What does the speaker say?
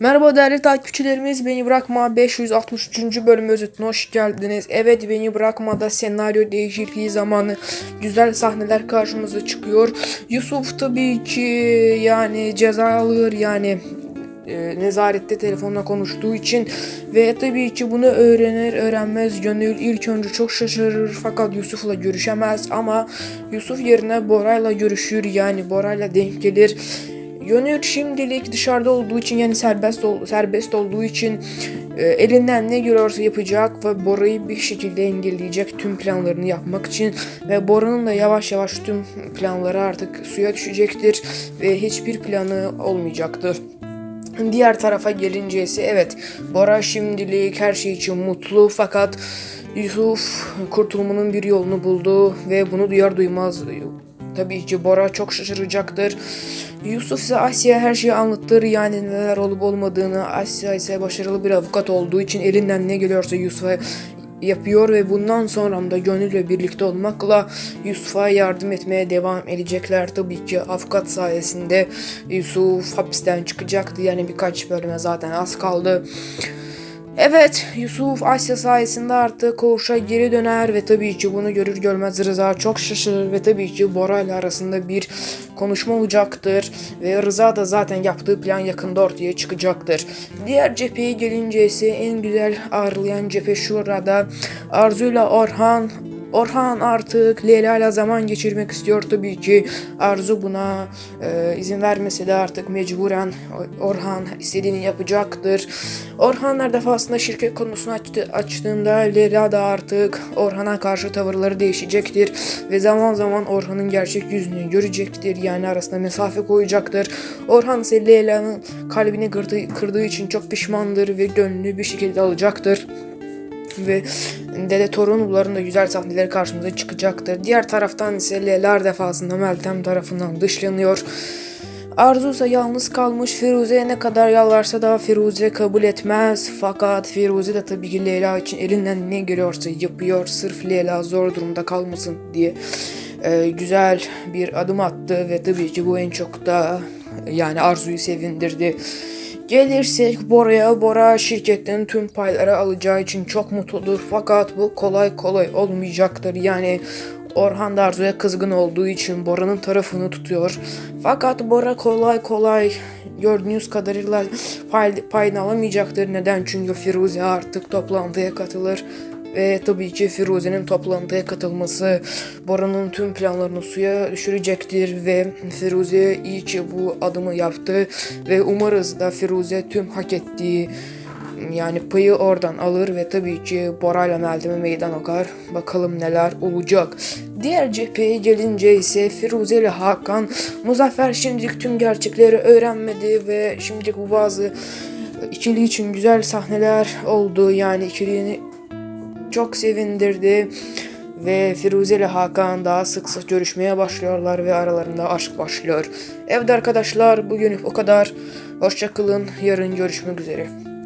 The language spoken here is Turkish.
Merhaba değerli takipçilerimiz Beni Bırakma 563. bölüm özetine hoş geldiniz. Evet Beni Bırakma'da senaryo değişikliği zamanı güzel sahneler karşımıza çıkıyor. Yusuf tabii ki yani ceza alır yani e, nezarette telefonla konuştuğu için ve tabii ki bunu öğrenir öğrenmez Gönül ilk önce çok şaşırır fakat Yusuf'la görüşemez ama Yusuf yerine Bora'yla görüşür yani Bora'yla denk gelir. Gönül şimdilik dışarıda olduğu için yani serbest ol- serbest olduğu için e, elinden ne görüyorsa yapacak ve Bora'yı bir şekilde engelleyecek tüm planlarını yapmak için ve Bora'nın da yavaş yavaş tüm planları artık suya düşecektir ve hiçbir planı olmayacaktır. Diğer tarafa gelince ise evet Bora şimdilik her şey için mutlu fakat Yusuf kurtulmanın bir yolunu buldu ve bunu duyar duymaz tabii ki Bora çok şaşıracaktır. Yusuf ise Asya'ya her şeyi anlatır yani neler olup olmadığını. Asya ise başarılı bir avukat olduğu için elinden ne geliyorsa Yusuf'a yapıyor ve bundan sonra da gönülle birlikte olmakla Yusuf'a yardım etmeye devam edecekler. Tabii ki avukat sayesinde Yusuf hapisten çıkacaktı. Yani birkaç bölüme zaten az kaldı. Evet, Yusuf Asya sayesinde artık koğuşa geri döner ve tabii ki bunu görür görmez Rıza çok şaşırır ve tabii ki Bora ile arasında bir konuşma olacaktır ve Rıza da zaten yaptığı plan yakında ortaya çıkacaktır. Diğer cepheye gelince ise en güzel ağırlayan cephe şurada Arzu ile Orhan Orhan artık Leyla ile zaman geçirmek istiyor tabii ki. Arzu buna e, izin vermese de artık mecburen Orhan istediğini yapacaktır. Orhan her defasında şirket konusunu açtı, açtığında Leyla da artık Orhan'a karşı tavırları değişecektir. Ve zaman zaman Orhan'ın gerçek yüzünü görecektir. Yani arasında mesafe koyacaktır. Orhan ise Leyla'nın kalbini kırdığı, kırdığı için çok pişmandır ve gönlünü bir şekilde alacaktır ve Dede Torunluların da güzel sahneleri karşımıza çıkacaktır. Diğer taraftan ise Leyla defasında Meltem tarafından dışlanıyor. Arzu ise yalnız kalmış. Firuze'ye ne kadar yalvarsa da Firuze kabul etmez. Fakat Firuze de tabii ki Leyla için elinden ne geliyorsa yapıyor. Sırf Leyla zor durumda kalmasın diye Ee, güzel bir adım attı ve tabii ki bu en çok da yani Arzu'yu sevindirdi. Gelirsek Bora'ya, Bora şirketten tüm payları alacağı için çok mutludur. Fakat bu kolay kolay olmayacaktır. Yani Orhan da Arzu'ya kızgın olduğu için Bora'nın tarafını tutuyor. Fakat Bora kolay kolay gördüğünüz kadarıyla pay, payını alamayacaktır. Neden? Çünkü Firuze artık toplantıya katılır. Ve tabii ki Firuze'nin toplantıya katılması Bora'nın tüm planlarını suya düşürecektir ve Firuze iyi ki bu adımı yaptı ve umarız da Firuze tüm hak ettiği yani payı oradan alır ve tabii ki Bora ile Meltem'e meydan okar. Bakalım neler olacak. Diğer cepheye gelince ise Firuze ile Hakan Muzaffer şimdilik tüm gerçekleri öğrenmedi ve şimdilik bu bazı ikili için güzel sahneler oldu. Yani ikiliğini çok sevindirdi ve Firuze ile Hakan daha sık sık görüşmeye başlıyorlar ve aralarında aşk başlıyor. Evet arkadaşlar bugün o kadar. Hoşçakalın. Yarın görüşmek üzere.